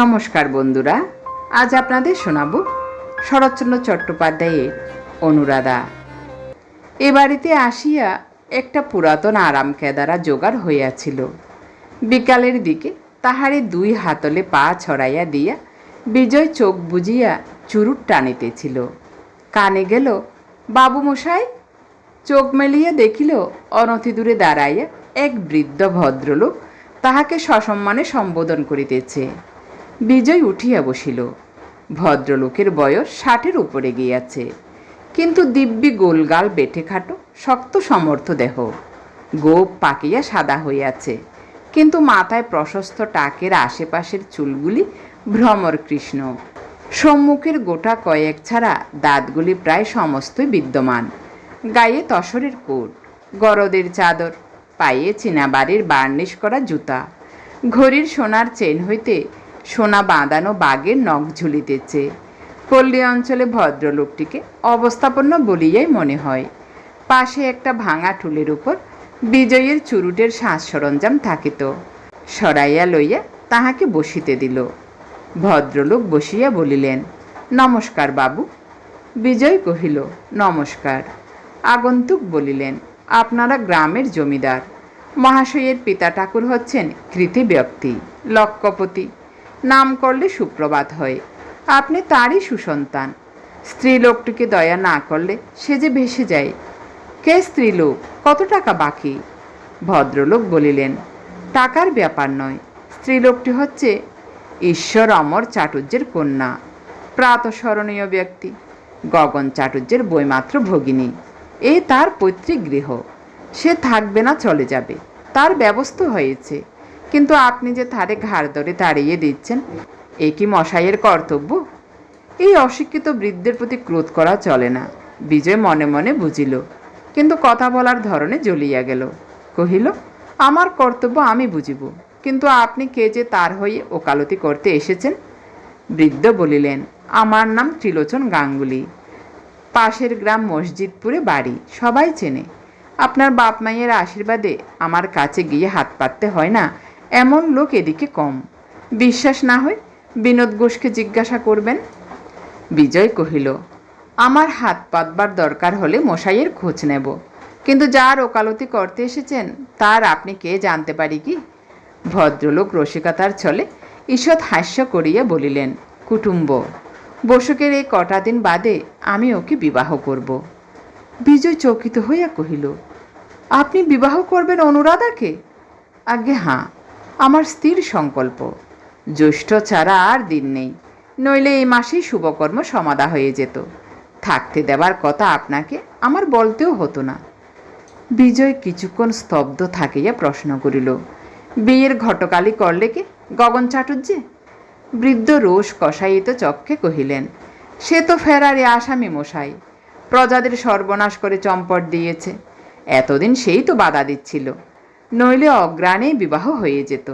নমস্কার বন্ধুরা, আজ আপনাদের শোনাব শরৎচন্দ্র চট্টোপাধ্যায়ের অনুরাধা। এ বাড়িতে আসিয়া একটা পুরাতন আরাম কেদারা জোগাড় হইয়াছিল। বিকালের দিকে তাহারে দুই হাতলে পা ছড়াইয়া দিয়া বিজয় চোখ বুজিয়া চুরুট টানিতেছিল। কানে গেল বাবু মশাই চোখ মেলিয়া দেখিল, অনতি দূরে দাঁড়াইয়া এক বৃদ্ধ ভদ্রলোক তাহাকে সসম্মানে সম্বোধন করিতেছে। বিজয় উঠিয়া বসিল। ভদ্রলোকের বয়স ষাটের উপরে গিয়াছে, কিন্তু দিব্যি গোলগাল বেঠে খাটো, শক্ত সমর্থ দেহ। গোপ পাকিয়া সাদা হইয়াছে, কিন্তু মাথায় প্রশস্ত টাকের আশেপাশের চুলগুলি ভ্রমর কৃষ্ণ। সম্মুখের গোটা কয়েক ছাড়া দাঁতগুলি প্রায় সমস্তই বিদ্যমান। গায়ে তসরের কোট, গরদের চাদর, পায়ে চীনাবাড়ির বার্নিশ করা জুতা। ঘড়ির সোনার চেন হইতে সোনা বাঁধানো বাঘের নখ ঝুলিতেছে। পল্লী অঞ্চলে ভদ্রলোকটিকে অবস্থাপন্ন বলিয়াই মনে হয়। পাশে একটা ভাঙা টুলের উপর বিজয়ের চুরুটের শ্বাস সরঞ্জাম থাকিত। সরাইয়া লইয়া তাহাকে বসিতে দিল। ভদ্রলোক বসিয়া বলিলেন, নমস্কার বাবু। বিজয় কহিল, নমস্কার। আগন্তুক বলিলেন, আপনারা গ্রামের জমিদার। মহাশয়ের পিতা ঠাকুর হচ্ছেন কৃতি ব্যক্তি লক্ষ্যপতি নাম করলে সুপ্রভাত হয়। আপনি তারই সুসন্তান। স্ত্রীলোকটিকে দয়া না করলে সে যে ভেসে যায়। কে স্ত্রীলোক? কত টাকা বাকি? ভদ্রলোক বলিলেন, টাকার ব্যাপার নয়। স্ত্রীলোকটি হচ্ছে ঈশ্বর অমর চাটুর্যের কন্যা। প্রাতঃস্মরণীয় ব্যক্তি, গগন চাটুর্যের বইমাত্র ভগিনী। এই তার পৈতৃক গৃহ। সে থাকবে না, চলে যাবে। তার ব্যবস্থা হয়েছে। কিন্তু আপনি যে তারে ঘাড় ধরে তাড়িয়ে দিচ্ছেন, এ কি মশাইয়ের কর্তব্য? এই অশিক্ষিত বৃদ্ধের প্রতি ক্রোধ করা চলে না, বিজয় মনে মনে বুঝিল। কিন্তু কথা বলার ধরনে জ্বলিয়া গেল। কহিল, আমার কর্তব্য আমি বুঝিব, কিন্তু আপনি কে যে তার হয়ে ওকালতি করতে এসেছেন? বৃদ্ধ বলিলেন, আমার নাম ত্রিলোচন গাঙ্গুলি। পাশের গ্রাম মসজিদপুরে বাড়ি, সবাই চেনে। আপনার বাপ মায়ের আশীর্বাদে আমার কাছে গিয়ে হাত পাততে হয় না? এমন লোক এদিকে কম। বিশ্বাস না হয় বিনোদ ঘোষকে জিজ্ঞাসা করবেন। বিজয় কহিল, আমার হাত পাতবার দরকার হলে মশাইয়ের খোঁজ নেব। কিন্তু যার ওকালতি করতে এসেছেন, তার আপনি কে জানতে পারি কি? ভদ্রলোক রসিকতার ছলে ঈষৎ হাস্য করিয়া বলিলেন, কুটুম্ব, বসুকের এই কটা দিন বাদে আমি ওকে বিবাহ করব। বিজয় চকিত হইয়া কহিল, আপনি বিবাহ করবেন অনুরাধাকে? আগে হাঁ। আমার স্থির সংকল্প। জ্যৈষ্ঠ ছাড়া আর দিন নেই, নইলে এই মাসেই শুভকর্ম সমাধা হয়ে যেত। থাকতে দেবার কথা আপনাকে আমার বলতেও হতো না। বিজয় কিছুক্ষণ স্তব্ধ থাকিয়া প্রশ্ন করিল, বিয়ের ঘটকালি করলে কি, গগন চাটুর্যে? বৃদ্ধ রোষ কষাইতে চক্ষে কহিলেন, সে তো ফেরারে আসামি মশাই, প্রজাদের সর্বনাশ করে চম্পট দিয়েছে। এতদিন সেই তো বাধা দিচ্ছিল। নইলে অগ্রাণেই বিবাহ হয়ে যেত।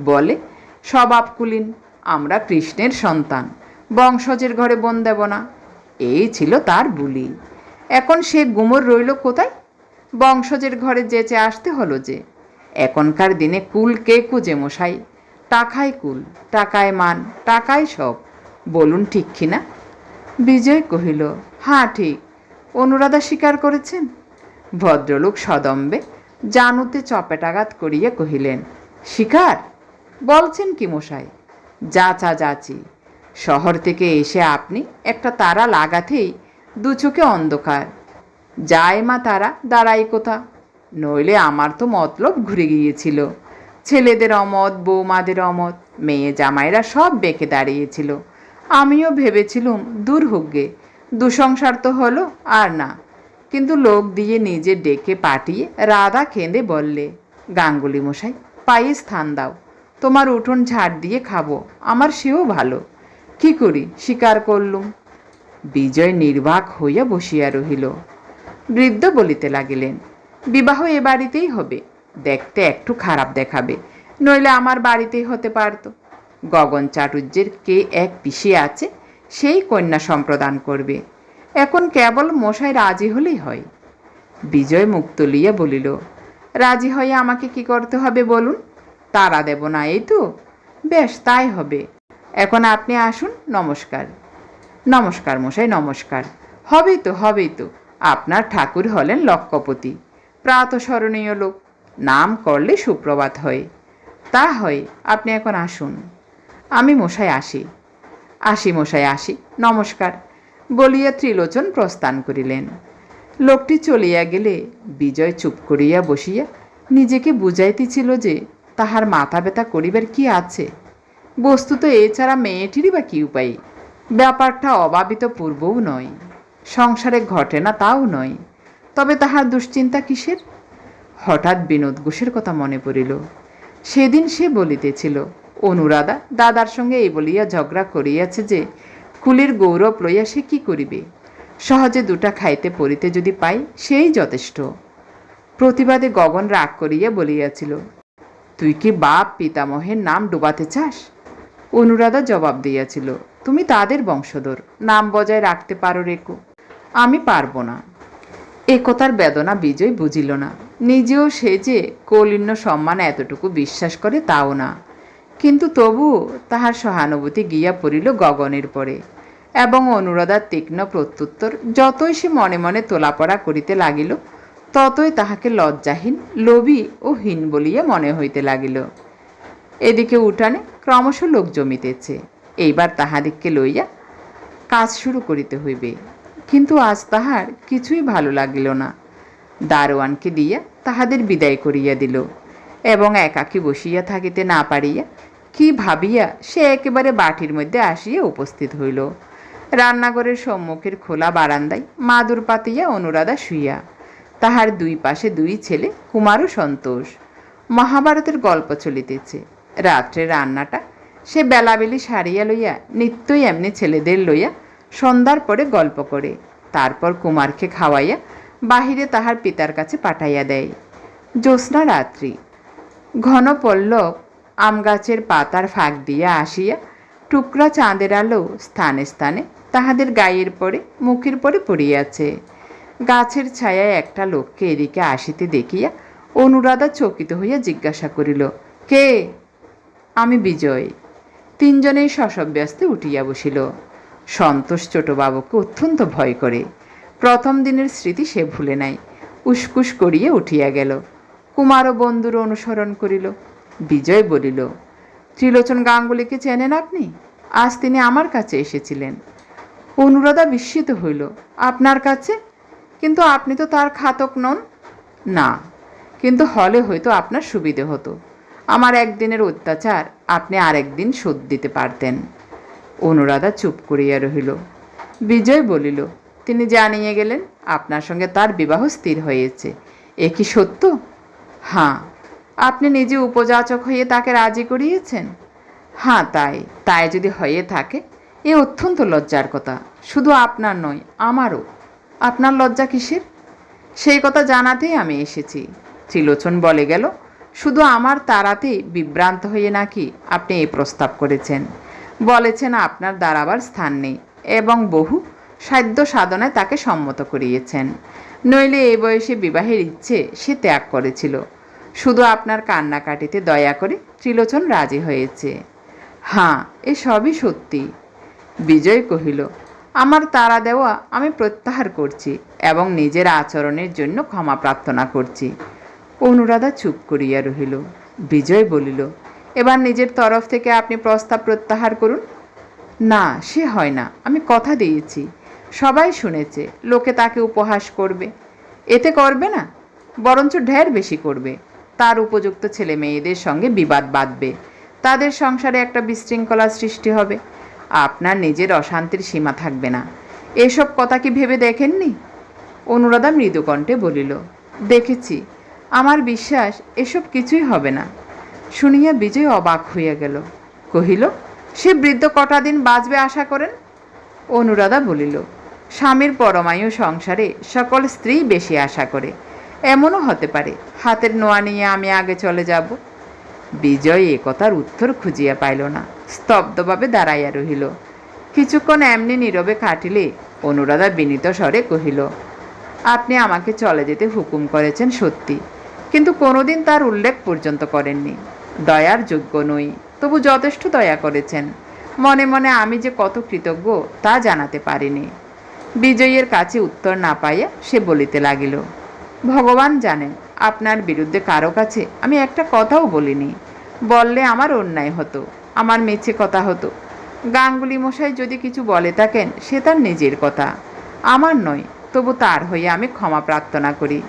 বলে স্বভাব কুলীন আমরা কৃষ্ণের সন্তান, বংশজের ঘরে বোন দেব না। এই ছিল তার বুলি। এখন সে গুমর রইল কোথায়? বংশজের ঘরে যেচে আসতে হলো যে। এখনকার দিনে কুল কে কুজে মশাই? টাকায় কুল, টাকায় মান, টাকায় সব। বলুন ঠিক কিনা বিজয় কহিল হ্যাঁ ঠিক। অনুরাধা স্বীকার করেছেন? ভদ্রলোক সদম্বে জানুতে চপেটাঘাত করিয়া কহিলেন, শিকার? বলছেন কি মশাই? যাচা যাচি শহর থেকে এসে আপনি একটা তারা লাগাতেই দু চোখে অন্ধকার। যায় মা তারা, দাঁড়াই কোথা? নইলে আমার তো মতলব ঘুরে গিয়েছিল। ছেলেদের অমত, বৌমাদের অমত, মেয়ে জামাইরা সব বেঁকে দাঁড়িয়েছিল। আমিও ভেবেছিলুম দূর হোক গে দুসংসার তো হলো আর না। কিন্তু লোক দিয়ে নিজে ডেকে পাঠিয়ে রাধা খেঁদে বললে, গাঙ্গুলি মশাই, পায়ে স্থান দাও। তোমার উঠোন ঝাড় দিয়ে খাব, আমার সেও ভালো। কি করি স্বীকার করলুম? বিজয় নির্বাক হইয়া বসিয়া রহিল। বৃদ্ধ বলিতে লাগিলেন, বিবাহ এ বাড়িতেই হবে, দেখতে একটু খারাপ দেখাবে, নইলে আমার বাড়িতেই হতে পারতো। গগন চাটুর্যের কে এক পিসি আছে, সেই কন্যা সম্প্রদান করবে। এখন কেবল মশাই রাজি হলেই হয়। বিজয় মুখ তুলিয়া বলিল, রাজি হয়ে আমাকে কি করতে হবে বলুন? তারা দেব না এই তো। বেশ, তাই হবে। এখন আপনি আসুন, নমস্কার। নমস্কার মশাই, নমস্কার। হবেই তো হবেই তো। আপনার ঠাকুর হলেন লক্ষ্যপতি প্রাতঃস্মরণীয় লোক। নাম করলে সুপ্রভাত হয়। তা হয়, আপনি এখন আসুন। আমি মশাই আসি। আসি মশাই, আসি। নমস্কার। বলিয়া ত্রিলোচন প্রস্থান করিলেন। লোকটি চলিয়া গেলে বিজয় চুপ করিয়া বসিয়া নিজেকে বুঝাইতেছিল যে তাহার মাথা ব্যথা করিবার কি আছে। বস্তুত এছাড়া মেয়েটিরই বা কি উপায়? ব্যাপারটা অভাবিত পূর্বও নয়, সংসারে ঘটে না তাও নয়। তবে তাহার দুশ্চিন্তা কিসের? হঠাৎ বিনোদ ঘোষের কথা মনে পড়িল। সেদিন সে বলিতেছিল, অনুরাধা, দাদার সঙ্গে এই বলিয়া ঝগড়া করিয়াছে যে কুলের গৌরব লইয়া সে কী করিবে? সহজে দুটা খাইতে পড়িতে যদি পাই, সেই যথেষ্ট। প্রতিবাদে গগন রাগ করিয়া বলিয়াছিল, তুই কি বাপ পিতামহের নাম ডুবাতে চাস? অনুরাধা জবাব দিয়াছিল, তুমি তাদের বংশধর, নাম বজায় রাখতে পারো রেকো, আমি পারব না। একতার বেদনা বিজয় বুঝিল না। নিজেও সে যে কৌলিন্য সম্মান এতটুকু বিশ্বাস করে তাও না। কিন্তু তবু তাহার সহানুভূতি গিয়া পড়িল গগনের পরে। এবং অনুরাধার তীক্ষ্ণ প্রত্যুত্তর, যতই সে মনে মনে তোলাপড়া করিতে লাগিল, ততই তাহাকে লজ্জাহীন, লোভী ও হীন বলিয়া মনে হইতে লাগিল। এদিকে উঠানে ক্রমশ লোক জমিতেছে। এইবার তাহাদিগকে লইয়া কাজ শুরু করিতে হইবে। কিন্তু আজ তাহার কিছুই ভালো লাগিল না। দারোয়ানকে দিয়া তাহাদের বিদায় করিয়া দিল এবং একাকী বসিয়া থাকিতে না পারিয়া কি ভাবিয়া সে একেবারে বাটির মধ্যে আসিয়া উপস্থিত হইল। রান্নাঘরের সম্মুখের খোলা বারান্দায় মাদুর পাতিয়া অনুরাধা শুইয়া। তাহার দুই পাশে দুই ছেলে কুমার ও সন্তোষ। মহাভারতের গল্প চলিতেছে। রাত্রে রান্নাটা সে বেলাবেলি সারিয়া লইয়া, নিত্যই এমনি ছেলেদের লইয়া সন্ধ্যার পরে গল্প করে। তারপর কুমারকে খাওয়াইয়া বাহিরে তাহার পিতার কাছে পাঠাইয়া দেয়। জ্যোৎস্না রাত্রি। ঘন পল্লব আম গাছের পাতার ফাঁক দিয়া আসিয়া টুকরা চাঁদের আলো স্থানে স্থানে তাহাদের গায়ের পরে, মুখের পরে পড়িয়াছে গাছের ছায়ায় একটা লোককে এদিকে আসিতে দেখিয়া অনুরাধা চকিত হইয়া জিজ্ঞাসা করিল, কে? আমি বিজয়। তিনজনেই শশব্যস্তে উঠিয়া বসিল। সন্তোষ ছোটবাবুকে অত্যন্ত ভয় করে। প্রথম দিনের স্মৃতি সে ভুলে নাই। উসকুস করিয়া উঠিয়া গেল। কুমারও বন্ধুর অনুসরণ করিল। বিজয় বলিল, ত্রিলোচন গাঙ্গুলিকে চেনেন আপনি? আজ তিনি আমার কাছে এসেছিলেন। অনুরাধা বিস্মিত হইল। আপনার কাছে? কিন্তু আপনি তো তার খাতক নন? না, কিন্তু হলে হয়তো আপনার সুবিধে হতো। আমার একদিনের অত্যাচার আপনি আরেকদিন শোধ দিতে পারতেন। অনুরাধা চুপ করিয়া রহিল। বিজয় বলিল, তিনি জানিয়ে গেলেন আপনার সঙ্গে তার বিবাহ স্থির হয়েছে। এ কি সত্য? হ্যাঁ আপনি নিজে উপযাচক হয়ে তাকে রাজি করিয়েছেন? হ্যাঁ তাই তাই যদি হয়ে থাকে এ অত্যন্ত লজ্জার কথা। শুধু আপনার নয়, আমারও। আপনার লজ্জা কিসের? সেই কথা জানাতেই আমি এসেছি। ত্রিলোচন বলে গেল, শুধু আমার তারাতেই বিভ্রান্ত হয়ে নাকি আপনি এই প্রস্তাব করেছেন? বলেছেন, আপনার দাঁড়াবার স্থান নেই এবং বহু সাধ্য সাধনায় তাকে সম্মত করিয়েছেন। নইলে এই বয়সে বিবাহের ইচ্ছে সে ত্যাগ করেছিল। শুধু আপনার কান্নাকাটিতে দয়া করে ত্রিলোচন রাজি হয়েছে। হ্যাঁ এ সবই সত্যি। বিজয় কহিল, আমার তারা দেওয়া আমি প্রত্যাহার করছি এবং নিজের আচরণের জন্য ক্ষমা প্রার্থনা করছি। অনুরাধা চুপ করিয়া রহিল। বিজয় বলিল, এবার নিজের তরফ থেকে আপনি প্রস্তাব প্রত্যাহার করুন। না, সে হয় না, আমি কথা দিয়েছি। সবাই শুনেছে, লোকে তাকে উপহাস করবে। এতে করবে না, বরঞ্চ ঢের বেশি করবে। তার উপযুক্ত ছেলে মেয়েদের সঙ্গে বিবাদ বাঁধবে। তাদের সংসারে একটা বিশৃঙ্খলার সৃষ্টি হবে। আপনার নিজের অশান্তির সীমা থাকবে না। এসব কথা কি ভেবে দেখেননি? অনুরাধা মৃদুকণ্ঠে বলিল, দেখেছি। আমার বিশ্বাস এসব কিছুই হবে না। শুনিয়া বিজয় অবাক হইয়া গেল। কহিল, সে বৃদ্ধ কটা দিন বাঁচবে আশা করেন? অনুরাধা বলিল, স্বামীর পরমায়ু সংসারে সকল স্ত্রী বেশি আশা করে। এমনও হতে পারে, হাতের নোয়া নিয়ে আমি আগে চলে যাব। বিজয় এ কথার উত্তর খুঁজিয়া পাইল না। স্তব্ধভাবে দাঁড়াইয়া রহিল। কিছুক্ষণ এমনি নীরবে কাটিলে অনুরাধা বিনীত স্বরে কহিল, আপনি আমাকে চলে যেতে হুকুম করেছেন সত্যি, কিন্তু কোনোদিন তার উল্লেখ পর্যন্ত করেননি। দয়ার যোগ্য নই, তবু যথেষ্ট দয়া করেছেন। মনে মনে আমি যে কত কৃতজ্ঞ, তা জানাতে পারিনি। বিজয়ের কাছে উত্তর না পাইয়া সে বলিতে লাগিল, ভগবান জানেন, আপনার বিরুদ্ধে কারও কাছে আমি একটা কথাও বলিনি। বললে আমার অন্যায় হতো। আমার মেছে কথা হতো। গাঙ্গুলি মশাই যদি কিছু বলে থাকেন, সে তার নিজের কথা। আমার নয়, তবু তার হয়ে আমি ক্ষমা প্রার্থনা করি।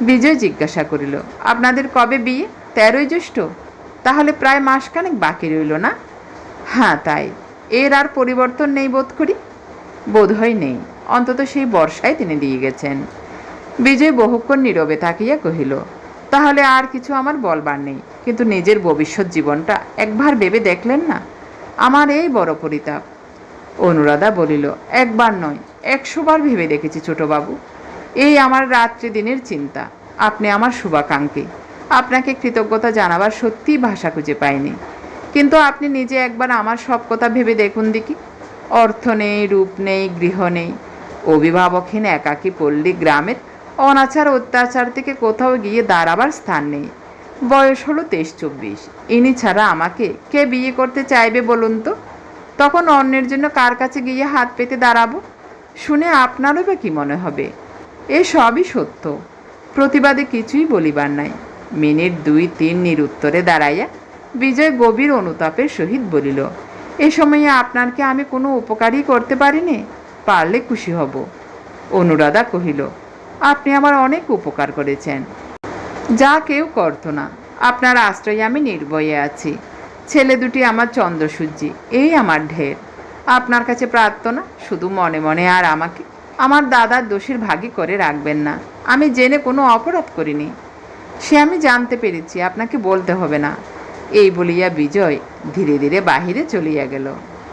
বিজয় জিজ্ঞাসা করিল, আপনাদের কবে বিয়ে? তেরোই জ্যৈষ্ঠ? তাহলে প্রায় মাসখানেক বাকি রইল না? হ্যাঁ তাই। এর আর পরিবর্তন নেই বোধ করি? বোধহয় নেই। অন্তত সেই বর্ষায় তিনি দিয়ে গেছেন। বিজয় বহুক্ষণ নীরবে থাকিয়া কহিল তাহলে আর কিছু আমার বলবার নেই। কিন্তু নিজের ভবিষ্যৎ জীবনটা একবার ভেবে দেখলেন না? আমার এই বড় পরিতাপ। অনুরাধা বলিল, একবার নয়, একশোবার ভেবে দেখেছি ছোটবাবু। এই আমার রাত্রি দিনের চিন্তা। আপনি আমার শুভাকাঙ্ক্ষী। আপনাকে কৃতজ্ঞতা জানাবার সত্যিই ভাষা খুঁজে পাইনি। কিন্তু আপনি নিজে একবার আমার সব কথা ভেবে দেখুন দেখি। অর্থ নেই, রূপ নেই, গৃহ নেই। অভিভাবকহীন একাকী পল্লী গ্রামের অনাচার অত্যাচার থেকে কোথাও গিয়ে দাঁড়াবার স্থান নেই। বয়স হলো তেইশ চব্বিশ। ইনি ছাড়া আমাকে কে বিয়ে করতে চাইবে বলুন তো? তখন অন্যের জন্য কার কাছে গিয়ে হাত পেতে দাঁড়াবো? শুনে আপনারও বা কী মনে হবে? এ সবই সত্য। প্রতিবাদে কিছুই বলিবার নাই। মিনিট দুই তিন নিরুত্তরে দাঁড়াইয়া বিজয় গভীর অনুতাপের সহিত বলিল, এ সময়ে আপনারকে আমি কোনো উপকারই করতে পারিনি? পারলে খুশি হব। অনুরাধা কহিল আপনি আমার অনেক উপকার করেছেন। যা কেউ করতো না। আপনার আশ্রয়ে আমি নির্ভয়ে আছি। ছেলে দুটি আমার চন্দ্রসূর্যি, এই আমার ঢের। আপনার কাছে প্রার্থনা, শুধু মনে মনে আর আমাকে। আমার দাদার দোষীর ভাগী করে রাখবেন না। আমি জেনে কোনো অপরাধ করিনি। সে আমি জানতে পেরেছি, আপনাকে বলতে হবে না। এই বলিয়া বিজয় ধীরে ধীরে বাহিরে চলিয়া গেল।